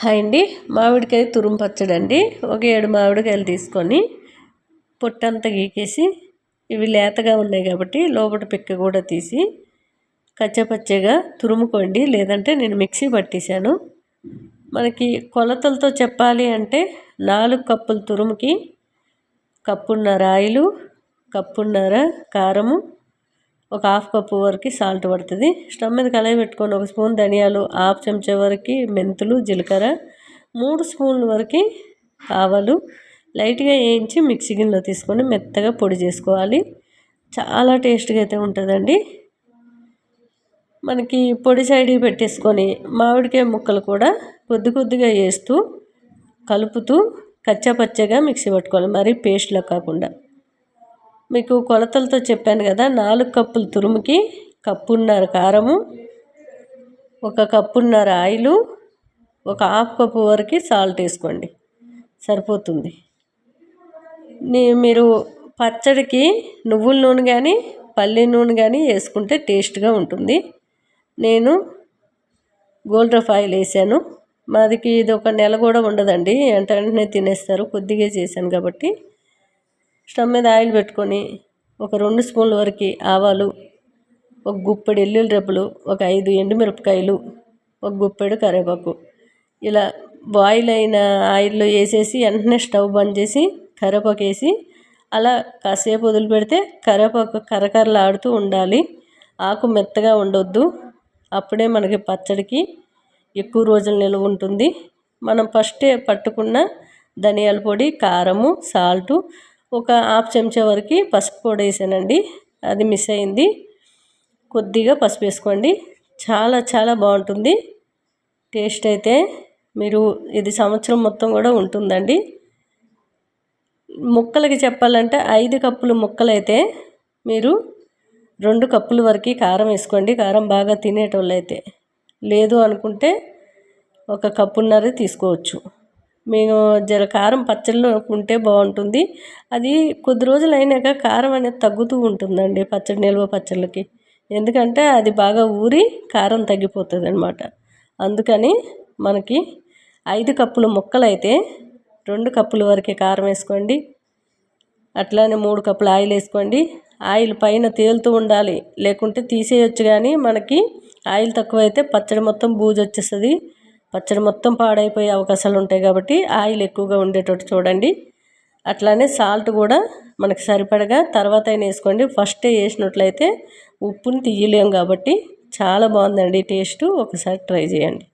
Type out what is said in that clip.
Hi అండి. మామిడికాయ తురుము పచ్చడి అండి. ఒక ఏడు మామిడికాయలు తీసుకొని పొట్టంతా గీకేసి ఇవి లేతగా ఉన్నాయి కాబట్టి లోపల పిక్క కూడా తీసి కచ్చపచ్చగా తురుముకోండి. లేదంటే నేను మిక్సీ పట్టేశాను. మనకి కొలతలతో చెప్పాలి అంటే నాలుగు కప్పుల తురుముకి కప్పున్నర ఆయిలు కప్పున్నర కారము ఒక హాఫ్ కప్పు వరకు సాల్ట్ పడుతుంది. స్టవ్ మీద కళాయి పెట్టుకొని ఒక స్పూన్ ధనియాలు హాఫ్ చెంచా వరకు మెంతులు జీలకర్ర మూడు స్పూన్ల వరకు ఆవాలు. లైట్గా వేయించి మిక్సీ గిన్నెలో తీసుకొని మెత్తగా పొడి చేసుకోవాలి. చాలా టేస్ట్గా అయితే ఉంటుందండి. మనకి పొడి సైడ్ పెట్టేసుకొని మామిడికాయ ముక్కలు కూడా కొద్ది కొద్దిగా వేస్తూ కలుపుతూ కచ్చాపచ్చగా మిక్సీ పట్టుకోవాలి. మరీ పేస్ట్లో కాకుండా. మీకు కొలతలతో చెప్పాను కదా నాలుగు కప్పులు తురుముకి కప్పున్నర కారము ఒక కప్పున్నర ఆయిలు ఒక హాఫ్ కప్పు వరకు సాల్ట్ వేసుకోండి. సరిపోతుంది. మీరు పచ్చడికి నువ్వుల నూనె కానీ పల్లి నూనె కానీ వేసుకుంటే టేస్ట్గా ఉంటుంది. నేను గోల్డ్ రఫ్ ఆయిల్ వేసాను. మాదికి ఇది ఒక నెల కూడా ఉండదండి. వెంట వెంటనే తినేస్తారు. కొద్దిగా చేశాను కాబట్టి. స్టవ్ మీద ఆయిల్ పెట్టుకొని ఒక రెండు స్పూన్ల వరకు ఆవాలు ఒక గుప్పెడు ఎల్లుల్లి రెబ్బలు ఒక ఐదు ఎండుమిరపకాయలు ఒక గుప్పెడు కరివేపాకు. ఇలా బాయిల్ అయిన ఆయిల్లో వేసేసి వెంటనే స్టవ్ బంద్ చేసి కరివేపాకు వేసి అలా కాసేపు వదిలిపెడితే కరివేపాకు కరకరలాడుతూ ఉండాలి. ఆకు మెత్తగా ఉండొద్దు. అప్పుడే మనకి పచ్చడికి ఎక్కువ రోజులు నిల్వ ఉంటుంది. మనం ఫస్టే పట్టుకున్న ధనియాల పొడి కారము సాల్టు ఒక హాఫ్ చెంచా వరకు పసుపు పొడి వేసానండి. అది మిస్ అయింది. కొద్దిగా పసుపు వేసుకోండి. చాలా చాలా బాగుంటుంది. టేస్ట్ అయితే మీరు ఇది సంవత్సరం మొత్తం కూడా ఉంటుందండి. ముక్కలకి చెప్పాలంటే ఐదు కప్పులు ముక్కలు అయితే మీరు రెండు కప్పుల వరకు కారం వేసుకోండి. కారం బాగా తినేటోళ్ళు అయితే లేదు అనుకుంటే ఒక కప్పున్నర తీసుకోవచ్చు. మేము జర కారం పచ్చళ్ళు ఉంటే బాగుంటుంది. అది కొద్ది రోజులు అయినాక కారం అనేది తగ్గుతూ ఉంటుందండి పచ్చడి నిల్వ పచ్చళ్ళకి. ఎందుకంటే అది బాగా ఊరి కారం తగ్గిపోతుంది అనమాట అందుకని మనకి ఐదు కప్పుల ముక్కలైతే రెండు కప్పుల వరకే కారం వేసుకోండి. అట్లానే మూడు కప్పులు ఆయిల్ వేసుకోండి. ఆయిల్ పైన తేలుతూ ఉండాలి. లేకుంటే తీసేయొచ్చు కానీ మనకి ఆయిల్ తక్కువైతే పచ్చడి మొత్తం బూజు వచ్చేస్తుంది పచ్చడి మొత్తం పాడైపోయే అవకాశాలు ఉంటాయి కాబట్టి ఆయిల్ ఎక్కువగా ఉండేటట్టు చూడండి. అట్లానే సాల్ట్ కూడా మనకి సరిపడగా తర్వాత అయినా వేసుకోండి. ఫస్ట్ వేసినట్లయితే ఉప్పుని తీయలేం కాబట్టి చాలా బాగుందండి టేస్ట్. ఒకసారి ట్రై చేయండి.